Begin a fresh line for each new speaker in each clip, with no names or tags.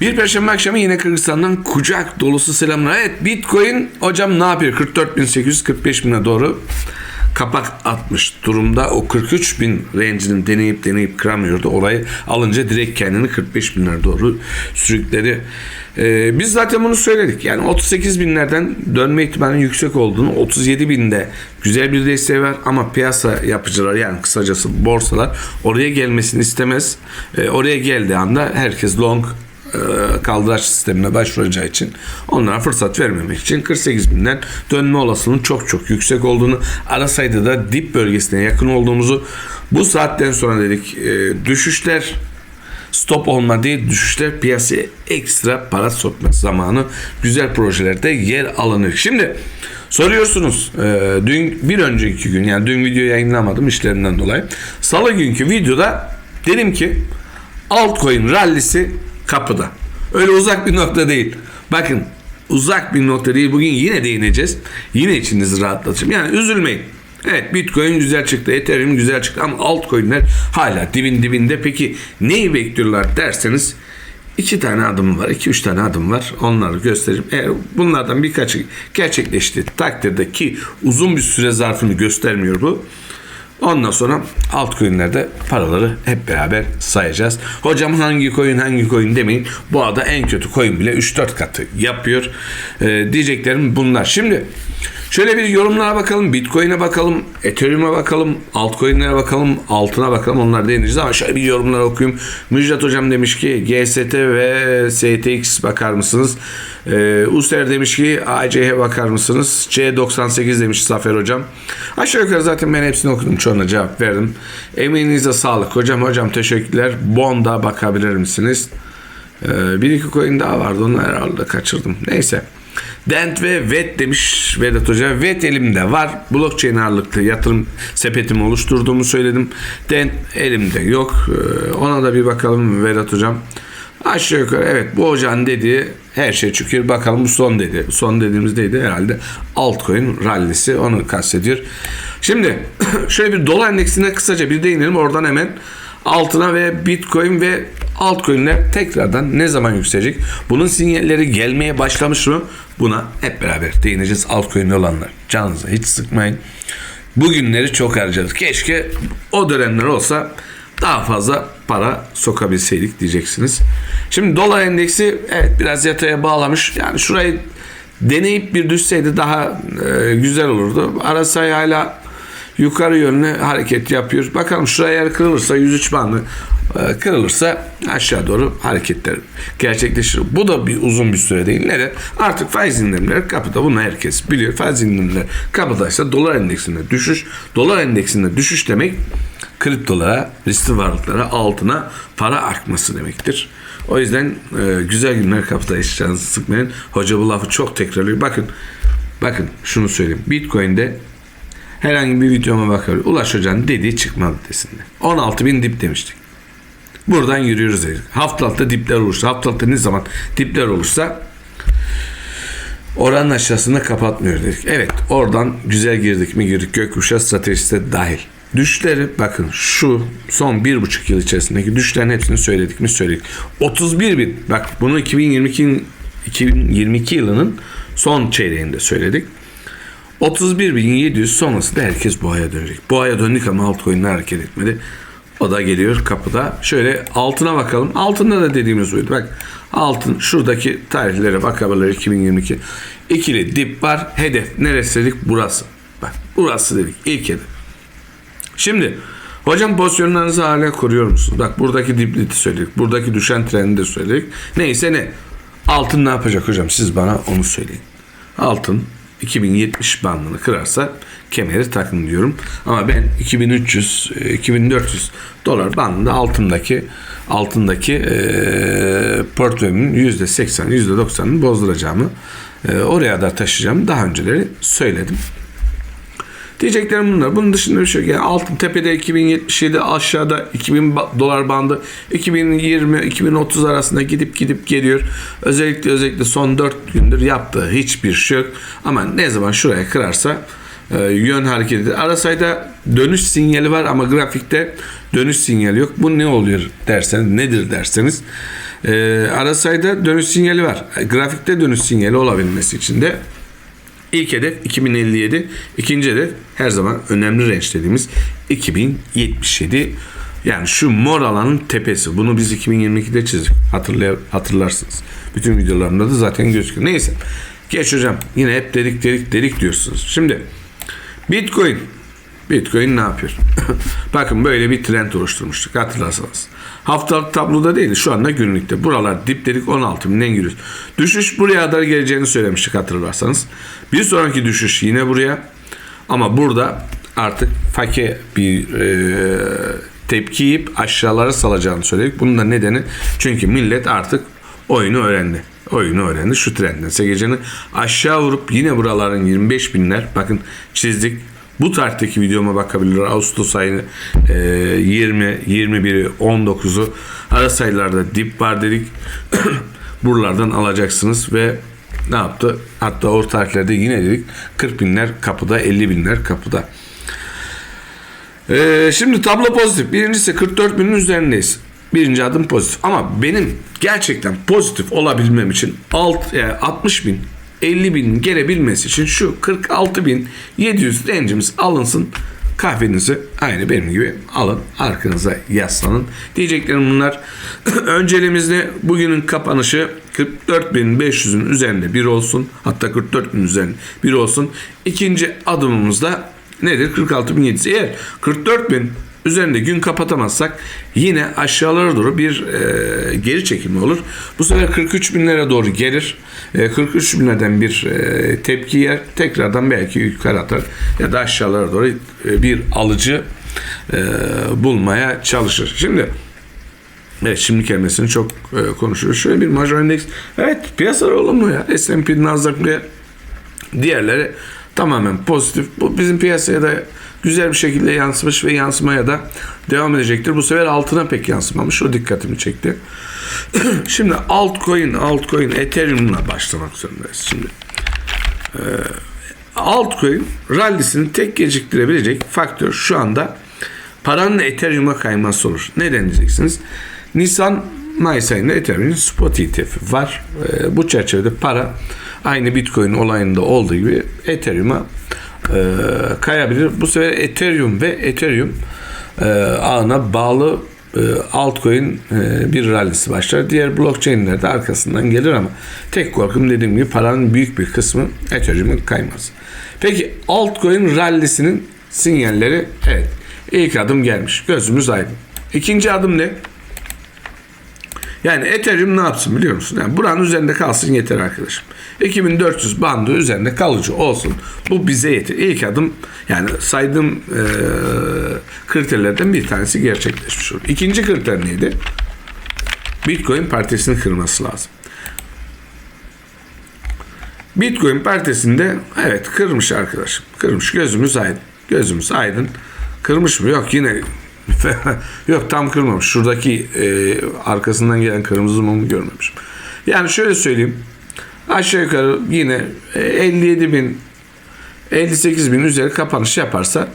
Bir perşembe akşamı yine Kırgızistan'dan kucak dolusu selamlar. Evet Bitcoin hocam ne yapıyor? 44.845 bine doğru kapak atmış durumda. O 43 bin range'ini deneyip deneyip kıramıyordu. Orayı alınca direkt kendini 45 binler doğru sürükledi. Ee, biz zaten bunu söyledik. Yani 38 binlerden dönme ihtimalinin yüksek olduğunu 37 binde güzel bir desteği var ama piyasa yapıcılar yani kısacası borsalar oraya gelmesini istemez. Ee, oraya geldiği anda herkes long kaldıraç sistemine başvuracağı için onlara fırsat vermemek için 48 binden dönme olasılığının çok çok yüksek olduğunu arasaydı da dip bölgesine yakın olduğumuzu bu saatten sonra dedik e, düşüşler stop olma değil düşüşler piyasaya ekstra para sokma zamanı güzel projelerde yer alınır. Şimdi soruyorsunuz e, dün bir önceki gün yani dün video yayınlamadım işlerimden dolayı salı günkü videoda dedim ki altcoin rallisi kapıda. Öyle uzak bir nokta değil. Bakın uzak bir nokta değil. Bugün yine değineceğiz. Yine içinizi rahatlatacağım. Yani üzülmeyin. Evet Bitcoin güzel çıktı. Ethereum güzel çıktı ama altcoin'ler hala dibin dibinde. Peki neyi bekliyorlar derseniz iki tane adım var. iki üç tane adım var. Onları göstereyim. Eğer bunlardan birkaçı gerçekleşti takdirde ki uzun bir süre zarfını göstermiyor bu. Ondan sonra altcoin'lerde paraları hep beraber sayacağız. Hocam hangi coin hangi coin demeyin. Bu arada en kötü coin bile 3-4 katı yapıyor. Ee, diyeceklerim bunlar. Şimdi şöyle bir yorumlara bakalım. Bitcoin'e bakalım. Ethereum'e bakalım. Altcoin'lere bakalım. Altına bakalım. Onlar değineceğiz ama şöyle bir yorumlar okuyayım. Müjdat hocam demiş ki GST ve STX bakar mısınız? Ee, Uster demiş ki ACH bakar mısınız? C98 demiş Zafer hocam. Aşağı yukarı zaten ben hepsini okudum. Çoğuna cevap verdim. Emeğinize sağlık hocam. Hocam teşekkürler. Bond'a bakabilir misiniz? Ee, bir iki coin daha vardı. Onu herhalde kaçırdım. Neyse. Dent ve VET demiş Vedat Hoca. VET elimde var. Blockchain ağırlıklı yatırım sepetimi oluşturduğumu söyledim. Dent elimde yok. Ee, ona da bir bakalım Vedat Hocam. Aşağı yukarı evet bu hocanın dediği her şey çıkıyor. Bakalım bu son dedi. Son dediğimiz neydi herhalde altcoin rallisi onu kastediyor. Şimdi şöyle bir dolar endeksine kısaca bir değinelim. Oradan hemen altına ve bitcoin ve altcoin'ler tekrardan ne zaman yükselecek? Bunun sinyalleri gelmeye başlamış mı? Buna hep beraber değineceğiz altcoin'li olanlar. Canınıza hiç sıkmayın. Bugünleri çok harcadık. Keşke o dönemler olsa daha fazla para sokabilseydik diyeceksiniz. Şimdi dolar endeksi evet biraz yataya bağlamış. Yani şurayı deneyip bir düşseydi daha e, güzel olurdu. Arasay hala yukarı yönlü hareket yapıyor. Bakalım şuraya yer kırılırsa 103 bandı e, kırılırsa aşağı doğru hareketler gerçekleşir. Bu da bir uzun bir süre değil. Neden? Artık faiz indirimleri kapıda. Bunu herkes biliyor. Faiz indirimleri kapıdaysa dolar endeksinde düşüş. Dolar endeksinde düşüş demek kriptolara, riskli varlıklara, altına para akması demektir. O yüzden e, güzel günler kapıda yaşayacağınızı sıkmayın. Hoca bu lafı çok tekrarlıyor. Bakın, bakın şunu söyleyeyim. Bitcoin'de herhangi bir videoma bakıyor. Ulaş Hoca'nın dediği çıkma ötesinde. 16 bin dip demiştik. Buradan yürüyoruz. Haftalıkta dipler olursa, haftalıkta ne zaman dipler olursa oranın aşağısını kapatmıyor dedik. Evet oradan güzel girdik mi girdik gökkuşağı stratejisi dahil. Düşleri bakın şu son bir buçuk yıl içerisindeki düşlerin hepsini söyledik mi söyledik. 31 bin bak bunu 2022, 2022 yılının son çeyreğinde söyledik. 31.700 sonrasında herkes boğaya dönecek. Boğaya döndük ama altcoin'ler hareket etmedi. O da geliyor kapıda. Şöyle altına bakalım. Altında da dediğimiz buydu. Bak altın şuradaki tarihlere bakabilir 2022. İkili dip var. Hedef neresi dedik? Burası. Bak burası dedik. İlk hedef. Şimdi hocam pozisyonlarınızı hala koruyor musunuz? Bak buradaki dipliti söyledik. Buradaki düşen trendi de söyledik. Neyse ne? Altın ne yapacak hocam? Siz bana onu söyleyin. Altın 2070 bandını kırarsa kemeri takın diyorum. Ama ben 2300 2400 dolar bandında altındaki altındaki e, portföyümün %80 %90'ını bozduracağımı e, oraya da taşıyacağımı daha önceleri söyledim. Diyeceklerim bunlar. Bunun dışında bir şey yok. Yani altın tepede 2077 aşağıda 2000 dolar bandı 2020-2030 arasında gidip gidip geliyor. Özellikle özellikle son 4 gündür yaptığı hiçbir şey yok. Ama ne zaman şuraya kırarsa e, yön hareketi. Arasayda dönüş sinyali var ama grafikte dönüş sinyali yok. Bu ne oluyor derseniz nedir derseniz e, arasayda dönüş sinyali var. E, Grafikte dönüş sinyali olabilmesi için de ilk hedef 2057, ikinci hedef her zaman önemli range dediğimiz 2077. Yani şu mor alanın tepesi. Bunu biz 2022'de çizdik. Hatırlay hatırlarsınız. Bütün videolarımda da zaten gözüküyor. Neyse. Geç hocam. Yine hep dedik dedik dedik diyorsunuz. Şimdi Bitcoin. Bitcoin ne yapıyor? Bakın böyle bir trend oluşturmuştuk hatırlarsanız. Haftalık tabloda değil şu anda günlükte. Buralar dip dedik 16 binden giriyoruz. Düşüş buraya kadar geleceğini söylemiştik hatırlarsanız. Bir sonraki düşüş yine buraya. Ama burada artık fake bir e, tepki yiyip aşağılara salacağını söyledik. Bunun da nedeni çünkü millet artık oyunu öğrendi. Oyunu öğrendi. Şu trendden gecenin aşağı vurup yine buraların 25 binler bakın çizdik. Bu tarihteki videoma bakabilirler. Ağustos ayı e, 20, 21'i, 19'u ara sayılarda dip var dedik. Buralardan alacaksınız ve ne yaptı? Hatta orta tarihlerde yine dedik 40 binler kapıda 50 binler kapıda. Ee, şimdi tablo pozitif. Birincisi 44 binin üzerindeyiz. Birinci adım pozitif. Ama benim gerçekten pozitif olabilmem için alt, yani 60 bin 50 bin gelebilmesi için şu 46 bin 700 rencimiz alınsın. Kahvenizi aynı benim gibi alın. Arkanıza yaslanın. Diyeceklerim bunlar. Önceliğimiz ne? Bugünün kapanışı 44.500'ün üzerinde bir olsun. Hatta 44.000 üzerinde bir olsun. İkinci adımımız da nedir? 46.700. Eğer 44.000 üzerinde gün kapatamazsak yine aşağılara doğru bir e, geri çekilme olur. Bu sefer 43 binlere doğru gelir. E, 43 binlerden bir e, tepki yer. Tekrardan belki yukarı atar ya da aşağılara doğru e, bir alıcı e, bulmaya çalışır. Şimdi Evet şimdi kelimesini çok e, konuşuyoruz. Şöyle bir major endeks. Evet piyasalar olumlu ya. S&P, Nasdaq ve diğerleri tamamen pozitif. Bu bizim piyasaya da güzel bir şekilde yansımış ve yansımaya da devam edecektir. Bu sefer altına pek yansımamış. O dikkatimi çekti. Şimdi altcoin, altcoin, Ethereum'la başlamak zorundayız. Şimdi e, altcoin rallisini tek geciktirebilecek faktör şu anda paranın Ethereum'a kayması olur. Neden diyeceksiniz? Nisan Mayıs ayında Ethereum'in spot ETF var. E, bu çerçevede para aynı Bitcoin olayında olduğu gibi Ethereum'a e, kayabilir. Bu sefer Ethereum ve Ethereum e, ağına bağlı e, altcoin e, bir rallisi başlar. Diğer blockchain'ler de arkasından gelir ama tek korkum dediğim gibi paranın büyük bir kısmı Ethereum'un kaymaz. Peki altcoin rallisinin sinyalleri evet ilk adım gelmiş. Gözümüz aydın. İkinci adım ne? Yani Ethereum ne yapsın biliyor musun? Yani buranın üzerinde kalsın yeter arkadaşım. 2400 bandı üzerinde kalıcı olsun. Bu bize yeter. İlk adım yani saydığım e, kriterlerden bir tanesi gerçekleşmiş olur. İkinci kriter neydi? Bitcoin partisini kırması lazım. Bitcoin partisinde evet kırmış arkadaşım. Kırmış gözümüz aydın. Gözümüz aydın. Kırmış mı? Yok yine Yok tam kırmamış. Şuradaki e, arkasından gelen kırmızı mumu görmemişim. Yani şöyle söyleyeyim. Aşağı yukarı yine 57 bin 58 bin üzeri kapanış yaparsa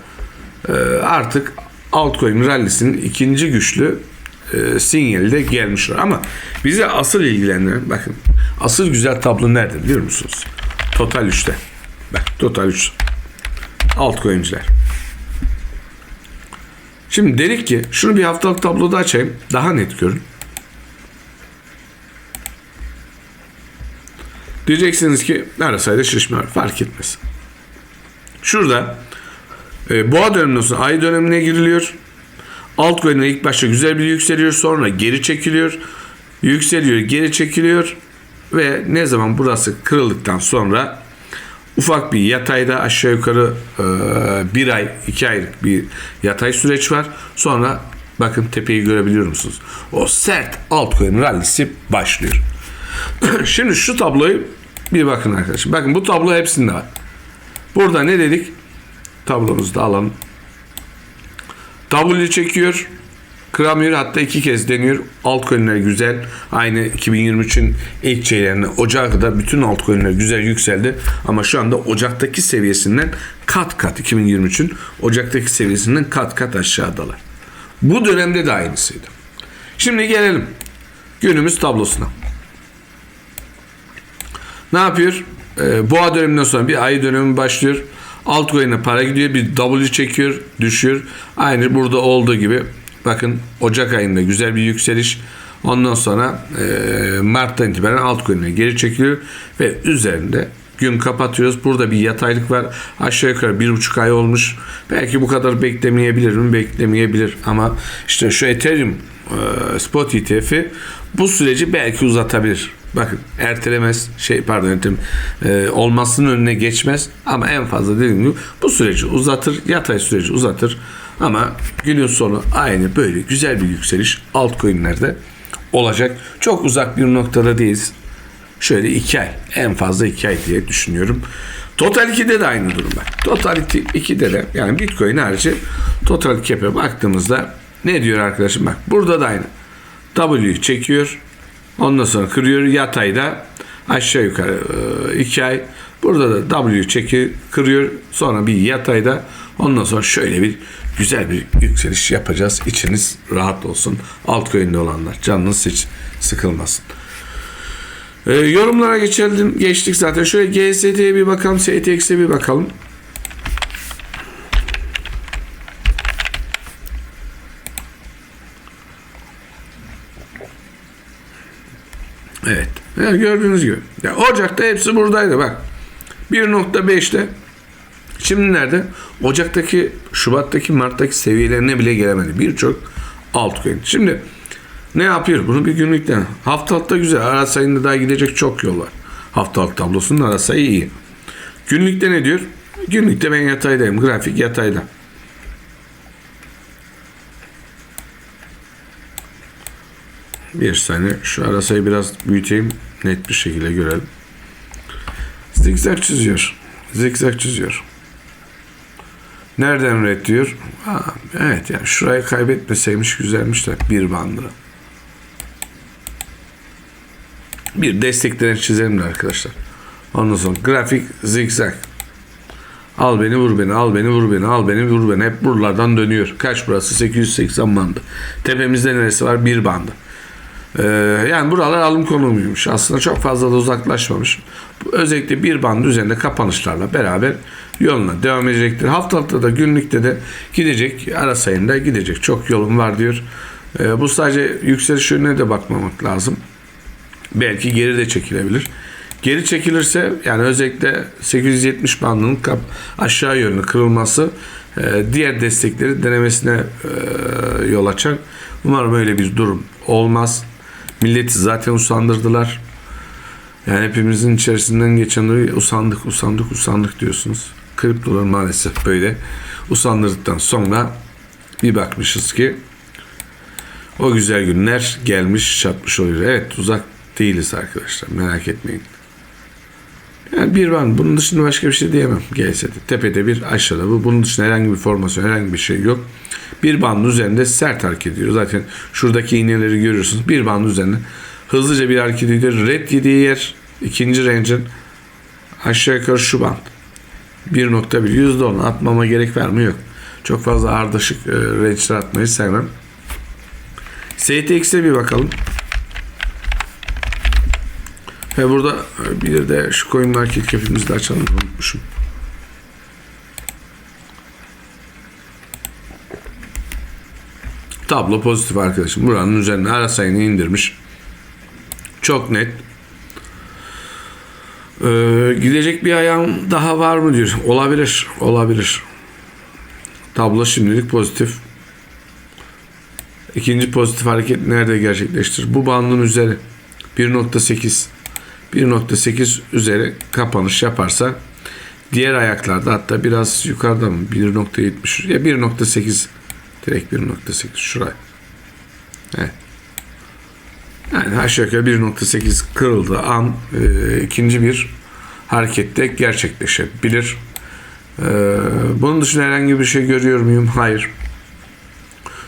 e, artık altcoin rallisinin ikinci güçlü e, sinyali de gelmiş olur. Ama bize asıl ilgilendiren bakın asıl güzel tablo nerede biliyor musunuz? Total 3'te. Bak Total 3. Altcoin'ciler. Şimdi dedik ki şunu bir haftalık tabloda açayım. Daha net görün. Diyeceksiniz ki arasaydı şişme var. Fark etmez. Şurada e, boğa döneminde sonra ay dönemine giriliyor. Altcoin'e ilk başta güzel bir yükseliyor. Sonra geri çekiliyor. Yükseliyor, geri çekiliyor. Ve ne zaman burası kırıldıktan sonra ufak bir yatayda aşağı yukarı e, bir ay, iki aylık bir yatay süreç var. Sonra bakın tepeyi görebiliyor musunuz? O sert altcoin rallisi başlıyor. Şimdi şu tabloyu bir bakın arkadaşlar. Bakın bu tablo hepsinde var. Burada ne dedik? Tablomuzu da alalım. W çekiyor. Kıramıyor hatta iki kez deniyor. Altcoin'ler güzel. Aynı 2023'ün ilk şeylerinde Ocağa kadar bütün altcoin'ler güzel yükseldi. Ama şu anda Ocak'taki seviyesinden kat kat 2023'ün Ocak'taki seviyesinden kat kat aşağıdalar. Bu dönemde de aynısıydı. Şimdi gelelim günümüz tablosuna. Ne yapıyor? Ee, boğa döneminden sonra bir ay dönemi başlıyor. Altcoin'e para gidiyor. Bir W çekiyor, düşüyor. Aynı burada olduğu gibi. Bakın Ocak ayında güzel bir yükseliş. Ondan sonra e, Mart'tan itibaren altcoin'e geri çekiliyor. Ve üzerinde gün kapatıyoruz. Burada bir yataylık var. Aşağı yukarı bir buçuk ay olmuş. Belki bu kadar beklemeyebilir mi? Beklemeyebilir. Ama işte şu Ethereum e, spot ETF'i bu süreci belki uzatabilir. Bakın ertelemez şey pardon ertelem, e, olmasının önüne geçmez ama en fazla dediğim gibi bu süreci uzatır yatay süreci uzatır ama günün sonu aynı böyle güzel bir yükseliş altcoin'lerde olacak. Çok uzak bir noktada değiliz. Şöyle iki ay en fazla iki ay diye düşünüyorum. Total 2'de de aynı durum var. Total 2'de de yani Bitcoin harici Total Cap'e baktığımızda ne diyor arkadaşım bak burada da aynı. W çekiyor. Ondan sonra kırıyor yatayda aşağı yukarı 2 ay. Burada da W çeki kırıyor. Sonra bir yatayda ondan sonra şöyle bir güzel bir yükseliş yapacağız. İçiniz rahat olsun. Altcoin'de olanlar canınız hiç sıkılmasın. Ee, yorumlara geçelim. Geçtik zaten. Şöyle GST'ye bir bakalım. STX'e bir bakalım. Evet. Yani gördüğünüz gibi. Ya Ocak'ta hepsi buradaydı bak. 1.5'te Şimdi nerede? Ocak'taki, Şubat'taki, Mart'taki seviyelerine bile gelemedi. Birçok altcoin. Şimdi ne yapıyor? Bunu bir günlükten. Haftalıkta güzel. Ara sayında daha gidecek çok yol var. Haftalık tablosunun ara sayı iyi. Günlükte ne diyor? Günlükte ben yataydayım. Grafik yatayda. Bir saniye. Şu ara sayı biraz büyüteyim. Net bir şekilde görelim. Zigzag çiziyor. Zigzag çiziyor. Nereden red diyor? Ha, evet yani şurayı kaybetmeseymiş güzelmiş de bir bandı. Bir desteklerini çizelim de arkadaşlar. Ondan sonra grafik zigzag. Al beni vur beni, al beni vur beni, al beni vur beni. Hep buralardan dönüyor. Kaç burası? 880 bandı. Tepemizde neresi var? Bir bandı. Ee, yani buralar alım konumuymuş. Aslında çok fazla da uzaklaşmamış. Özellikle bir band üzerinde kapanışlarla beraber yoluna devam edecektir. Haftalıkta da günlükte de gidecek. Ara sayında gidecek. Çok yolum var diyor. Ee, bu sadece yükseliş yönüne de bakmamak lazım. Belki geri de çekilebilir. Geri çekilirse yani özellikle 870 bandının kap aşağı yönlü kırılması e, diğer destekleri denemesine e, yol açar. Umarım öyle bir durum olmaz. Milleti zaten usandırdılar. Yani hepimizin içerisinden geçen usandık, usandık, usandık diyorsunuz. Kriptolar maalesef böyle usandırdıktan sonra bir bakmışız ki o güzel günler gelmiş çatmış oluyor. Evet uzak değiliz arkadaşlar merak etmeyin. Yani bir var. Bunun dışında başka bir şey diyemem. GS'de. Tepede bir aşağıda bu. Bunun dışında herhangi bir formasyon, herhangi bir şey yok. Bir bandın üzerinde sert hareket ediyor. Zaten şuradaki iğneleri görüyorsunuz. Bir bandın üzerinde hızlıca bir hareket ediyor. Red yediği yer ikinci range'in aşağı yukarı şu band. 1.1 %10 atmama gerek var mı? Yok. Çok fazla ardışık e, range'ler atmayı sevmem. STX'e bir bakalım. Ve burada bir de şu coin market cap'imizi de açalım unutmuşum. Tablo pozitif arkadaşım. Buranın üzerine ara sayını indirmiş. Çok net. Ee, gidecek bir ayağım daha var mı diyor. Olabilir. Olabilir. Tablo şimdilik pozitif. İkinci pozitif hareket nerede gerçekleştir? Bu bandın üzeri 1.8 1.8 üzeri kapanış yaparsa diğer ayaklarda hatta biraz yukarıda mı 1.70 ya 1.8 direkt 1.8 şuraya. Evet. Yani aşağı yukarı 1.8 kırıldı an e, ikinci bir harekette gerçekleşebilir. E, bunun dışında herhangi bir şey görüyor muyum? Hayır.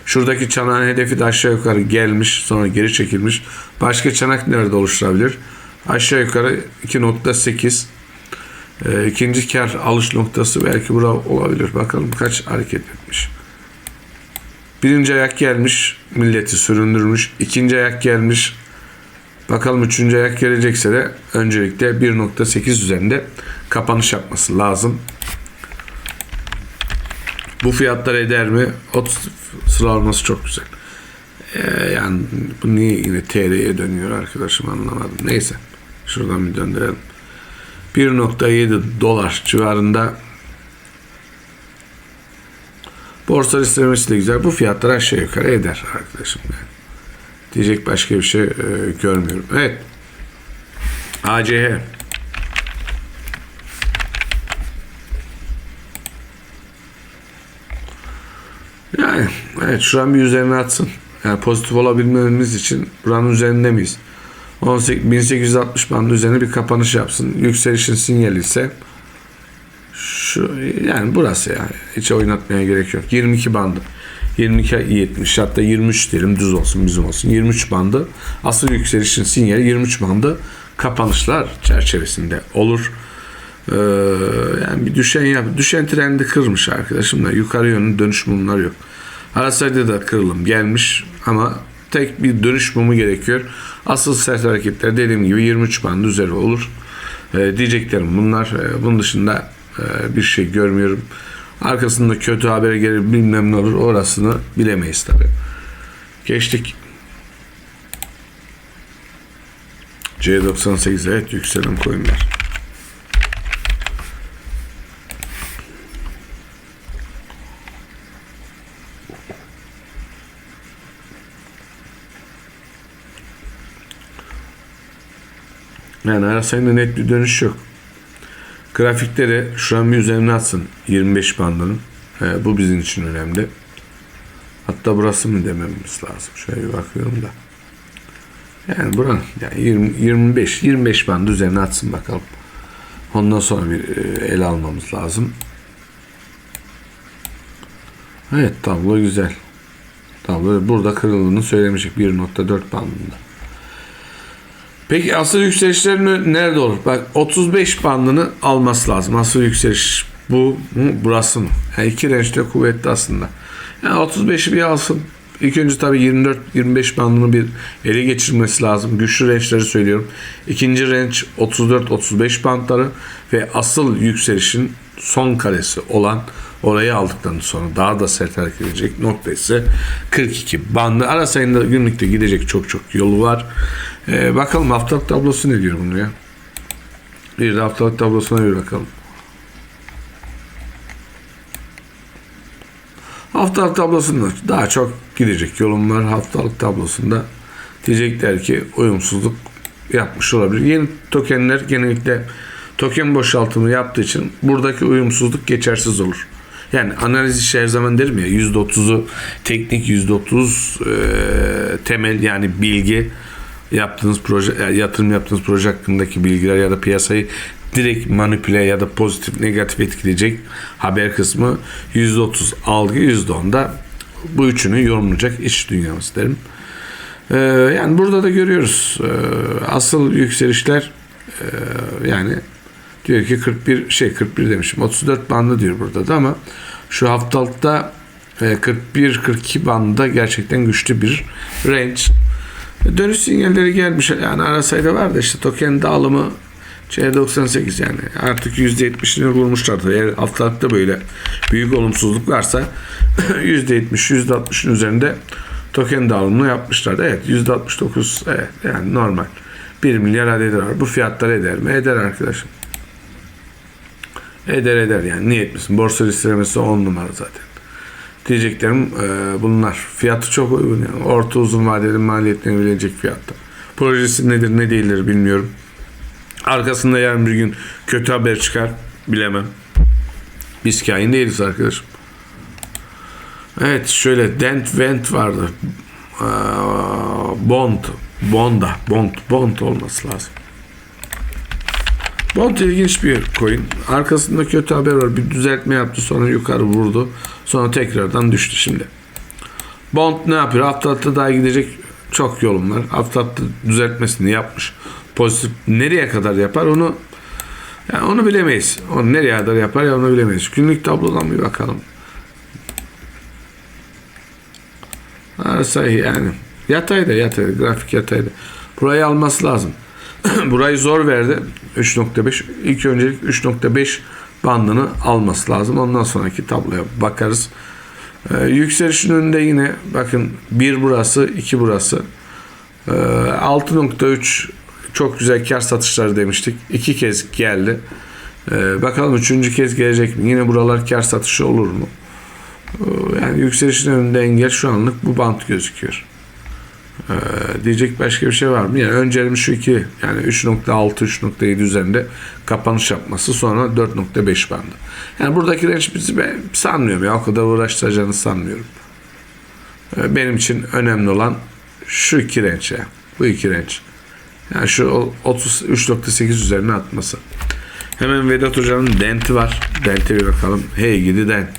Şuradaki çanağın hedefi de aşağı yukarı gelmiş sonra geri çekilmiş. Başka çanak nerede oluşturabilir? Aşağı yukarı 2.8 ee, ikinci kar alış noktası belki bura olabilir. Bakalım kaç hareket etmiş. Birinci ayak gelmiş. Milleti süründürmüş. İkinci ayak gelmiş. Bakalım üçüncü ayak gelecekse de öncelikle 1.8 üzerinde kapanış yapması lazım. Bu fiyatlar eder mi? 30 sıralaması çok güzel. Ee, yani bu niye yine TL'ye dönüyor arkadaşım anlamadım. Neyse. Şuradan bir döndürelim. 1.7 dolar civarında borsa listlemesi de güzel. Bu fiyatlar aşağı yukarı eder arkadaşım. Yani. Diyecek başka bir şey e, görmüyorum. Evet. ACH. Yani evet şuran bir üzerine atsın. Yani pozitif olabilmemiz için buranın üzerinde miyiz? 18, 1860 bandı üzerine bir kapanış yapsın. Yükselişin sinyali ise şu yani burası yani. Hiç oynatmaya gerek yok. 22 bandı. 22 70 hatta 23 diyelim düz olsun bizim olsun. 23 bandı. Asıl yükselişin sinyali 23 bandı kapanışlar çerçevesinde olur. Ee, yani bir düşen yap. Düşen trendi kırmış arkadaşım da yukarı yönlü dönüş mumlar yok. Arasaydı da kırılım gelmiş ama tek bir dönüş mumu gerekiyor. Asıl sert hareketler dediğim gibi 23 bandı üzeri olur. Ee, diyeceklerim bunlar. Ee, bunun dışında bir şey görmüyorum. Arkasında kötü haber gelir bilmem ne olur orasını bilemeyiz tabi. Geçtik. C98 evet yükselen coinler. Yani arasında net bir dönüş yok. Grafikleri şu an bir üzerine atsın. 25 bandının. He, bu bizim için önemli. Hatta burası mı dememiz lazım. Şöyle bir bakıyorum da. Yani buranın yani 20, 25 25 bandı üzerine atsın bakalım. Ondan sonra bir e, ele almamız lazım. Evet tablo güzel. Tablo burada kırıldığını söylemiştik 1.4 bandında. Peki asıl yükselişlerini nerede olur? Bak 35 bandını alması lazım. Asıl yükseliş bu mu? Burası mı? Yani iki rençte kuvvetli aslında. Yani 35'i bir alsın. İlk önce tabii 24-25 bandını bir ele geçirmesi lazım. Güçlü rençleri söylüyorum. İkinci renç 34-35 bandları ve asıl yükselişin son karesi olan orayı aldıktan sonra daha da sert hareket edecek nokta ise 42 bandı. Ara günlükte gidecek çok çok yolu var. Ee, bakalım haftalık tablosu ne diyor bunu ya? Bir de haftalık tablosuna bir bakalım. Haftalık tablosunda daha çok gidecek yolum var. Haftalık tablosunda diyecekler ki uyumsuzluk yapmış olabilir. Yeni tokenler genellikle token boşaltımı yaptığı için buradaki uyumsuzluk geçersiz olur. Yani analiz işi her zaman derim ya %30'u teknik %30 e, temel yani bilgi yaptığınız proje yatırım yaptığınız proje hakkındaki bilgiler ya da piyasayı direkt manipüle ya da pozitif negatif etkileyecek haber kısmı %30 algı %10 da bu üçünü yorumlayacak iç dünyamız derim. Ee, yani burada da görüyoruz ee, asıl yükselişler e, yani diyor ki 41 şey 41 demişim 34 bandı diyor burada da ama şu haftalıkta e, 41-42 bandında gerçekten güçlü bir range. Dönüş sinyalleri gelmiş. Yani ara sayıda var da işte token dağılımı C98 yani artık %70'ini vurmuşlardı. Eğer haftalıkta böyle büyük olumsuzluk varsa %70, %60'ın üzerinde token dağılımını yapmışlardı. Evet %69 evet yani normal. 1 milyar adet var. Bu fiyatlar eder mi? Eder arkadaşım. Eder eder yani. Niye etmesin? Borsa listelemesi 10 numara zaten. Diyeceklerim e, bunlar. Fiyatı çok uygun. Yani. Orta uzun vadeli maliyetlenebilecek fiyatta. Projesi nedir ne değildir bilmiyorum. Arkasında yarın bir gün kötü haber çıkar. Bilemem. Biz kain değiliz arkadaşım. Evet şöyle Dent Vent vardı. Bond. Bonda. Bond. Bond olması lazım. Bond ilginç bir coin. Arkasında kötü haber var. Bir düzeltme yaptı sonra yukarı vurdu. Sonra tekrardan düştü şimdi. Bond ne yapıyor? Hafta hafta daha gidecek çok yolum var. Hafta hafta düzeltmesini yapmış. Pozitif nereye kadar yapar onu yani onu bilemeyiz. Onu nereye kadar yapar ya onu bilemeyiz. Günlük tablodan bir bakalım. Arasayı yani. Yatayda yatayda. Grafik yatayda. Burayı alması lazım. Burayı zor verdi. 3.5. İlk öncelik 3.5 bandını alması lazım. Ondan sonraki tabloya bakarız. Ee, yükselişin önünde yine bakın 1 burası 2 burası. Ee, 6.3 çok güzel kar satışları demiştik. İki kez geldi. Ee, bakalım üçüncü kez gelecek mi? Yine buralar kar satışı olur mu? Ee, yani yükselişin önünde engel şu anlık bu bant gözüküyor. Ee, diyecek başka bir şey var mı? Yani önceliğimiz şu iki yani 3.6 3.7 üzerinde kapanış yapması sonra 4.5 bandı. Yani buradaki range bizi ben sanmıyorum ya o kadar uğraştıracağını sanmıyorum. Ee, benim için önemli olan şu iki range ya. Bu iki range. Yani şu 33.8 üzerine atması. Hemen Vedat Hoca'nın denti var. Dente bir bakalım. Hey gidi dent.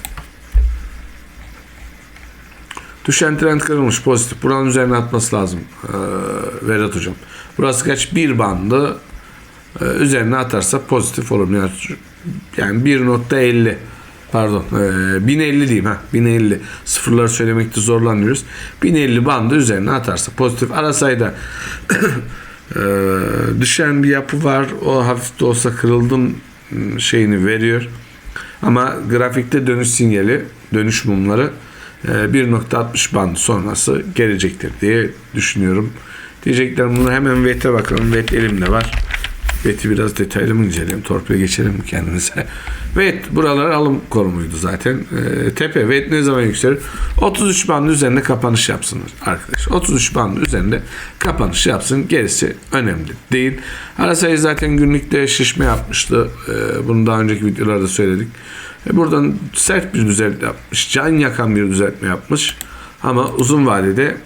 Düşen trend kırılmış pozitif. Buranın üzerine atması lazım ee, Vedat Hocam. Burası kaç? Bir bandı ee, üzerine atarsa pozitif olur. Yani, yani 1.50 pardon e, 1050 diyeyim ha 1050 sıfırları söylemekte zorlanıyoruz 1050 bandı üzerine atarsa pozitif arasayda e, düşen bir yapı var o hafif de olsa kırıldım şeyini veriyor ama grafikte dönüş sinyali dönüş mumları 1.60 band sonrası gelecektir diye düşünüyorum diyeceklerim bunu hemen VET'e bakalım VET elimde var VET'i biraz detaylı mı inceleyelim? Torpile geçelim mi kendinize? VET buralar alım konumuydu zaten. E, tepe VET ne zaman yükselir? 33 band üzerinde kapanış yapsın arkadaş. 33 band üzerinde kapanış yapsın. Gerisi önemli değil. Arasayı zaten günlükte şişme yapmıştı. E, bunu daha önceki videolarda söyledik. E, buradan sert bir düzeltme yapmış. Can yakan bir düzeltme yapmış. Ama uzun vadede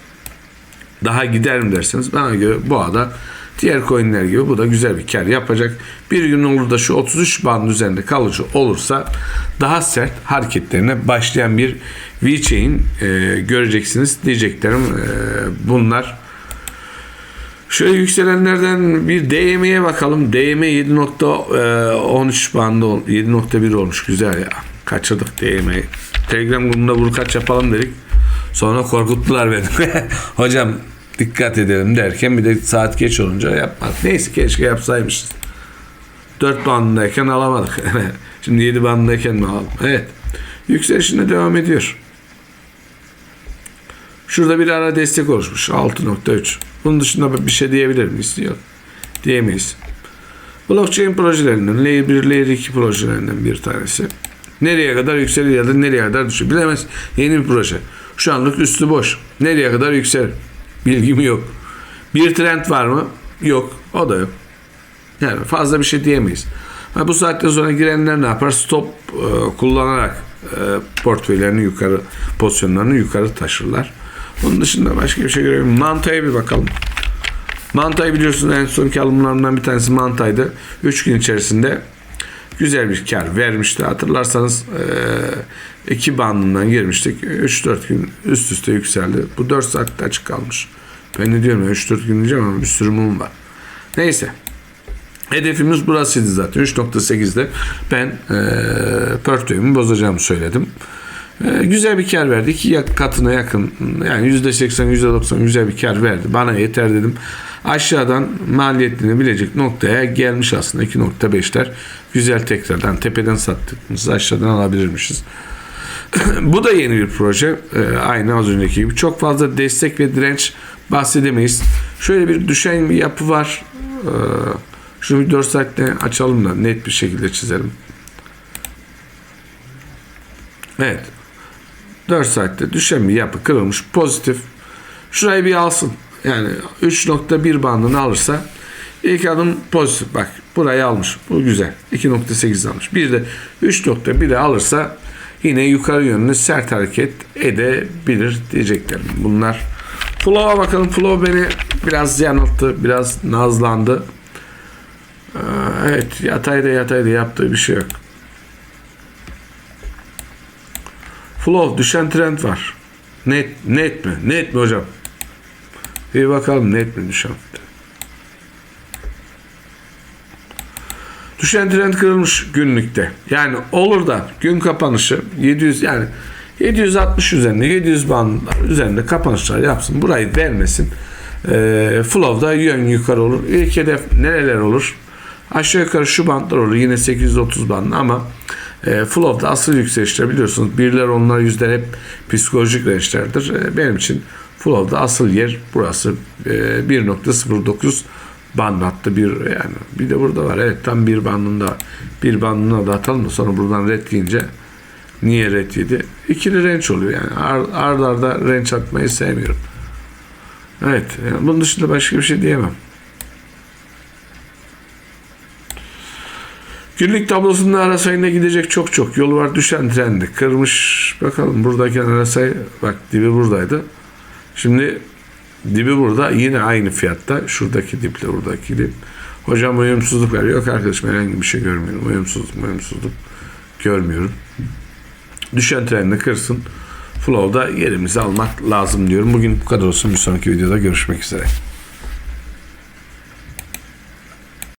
daha gider mi derseniz bana göre bu ada Diğer coinler gibi bu da güzel bir kar yapacak. Bir gün olur da şu 33 band üzerinde kalıcı olursa daha sert hareketlerine başlayan bir VeChain e, göreceksiniz diyeceklerim e, bunlar. Şöyle yükselenlerden bir DM'ye bakalım. DM 7.13 bandı 7.1 olmuş güzel ya. Kaçırdık DM'yi. Telegram grubunda bunu kaç yapalım dedik. Sonra korkuttular beni. Hocam dikkat edelim derken bir de saat geç olunca yapmadık. Neyse keşke yapsaymışız. 4 bandındayken alamadık. Şimdi 7 bandındayken mi alalım? Evet. Yükselişine devam ediyor. Şurada bir ara destek oluşmuş. 6.3. Bunun dışında bir şey diyebilir miyiz? Diyor. Diyemeyiz. Blockchain projelerinden, Layer 1, Layer 2 projelerinden bir tanesi. Nereye kadar yükselir ya da nereye kadar düşer? Bilemez. Yeni bir proje. Şu anlık üstü boş. Nereye kadar yükselir? Bilgim yok. Bir trend var mı? Yok. O da yok. Yani fazla bir şey diyemeyiz. Ha, bu saatten sonra girenler ne yapar? Stop e, kullanarak e, portföylerini yukarı, pozisyonlarını yukarı taşırlar. Onun dışında başka bir şey göremiyorum. Manta'ya bir bakalım. Mantay biliyorsunuz en sonki alımlarından bir tanesi Mantay'dı. 3 gün içerisinde güzel bir kar vermişti. Hatırlarsanız e, iki bandından girmiştik. 3-4 gün üst üste yükseldi. Bu 4 saatte açık kalmış. Ben ne diyorum 3-4 gün diyeceğim ama bir sürü mum var. Neyse. Hedefimiz burasıydı zaten. 3.8'de ben e, portföyümü bozacağımı söyledim. E, güzel bir kar verdi. İki katına yakın yani %80 %90 güzel bir kar verdi. Bana yeter dedim. Aşağıdan maliyetini bilecek noktaya gelmiş aslında 2.5'ler. Güzel tekrardan tepeden sattığımızı aşağıdan alabilirmişiz. Bu da yeni bir proje. E, aynı az önceki gibi. Çok fazla destek ve direnç bahsedemeyiz. Şöyle bir düşen bir yapı var. E, şunu bir 4 saatte açalım da net bir şekilde çizelim. Evet. 4 saatte düşen bir yapı kırılmış. Pozitif. Şurayı bir alsın. Yani 3.1 bandını alırsa ilk adım pozitif. Bak burayı almış. Bu güzel. 2.8 almış. Bir de 3.1'i alırsa yine yukarı yönlü sert hareket edebilir diyeceklerim. Bunlar Flow'a bakalım. Flow beni biraz yanılttı. Biraz nazlandı. Ee, evet yatayda yatayda yaptığı bir şey yok. Flow düşen trend var. Net, net mi? Net mi hocam? Bir bakalım net mi düşen? Düşen trend kırılmış günlükte. Yani olur da gün kapanışı 700 yani 760 üzerinde 700 bandlar üzerinde kapanışlar yapsın. Burayı vermesin. Ee, flow'da yön yukarı olur. İlk hedef nereler olur? Aşağı yukarı şu bantlar olur. Yine 830 band ama e, flow'da asıl yükselişler biliyorsunuz. Birler onlar yüzler hep psikolojik rençlerdir. E, benim için flow'da asıl yer burası. E, 1.09 band attı bir yani bir de burada var evet tam bir bandında bir bandına da atalım da sonra buradan red yiyince niye red yedi ikili range oluyor yani Ar, ard arda range atmayı sevmiyorum evet yani bunun dışında başka bir şey diyemem Günlük tablosunda ara sayına gidecek çok çok yol var düşen trendi kırmış bakalım buradaki ara sayı bak dibi buradaydı şimdi Dibi burada yine aynı fiyatta. Şuradaki diple buradaki dip. Hocam uyumsuzluk var. Yok arkadaşım herhangi bir şey görmüyorum. Uyumsuzluk uyumsuzluk görmüyorum. Düşen trendini kırsın. Flow'da yerimizi almak lazım diyorum. Bugün bu kadar olsun. Bir sonraki videoda görüşmek üzere.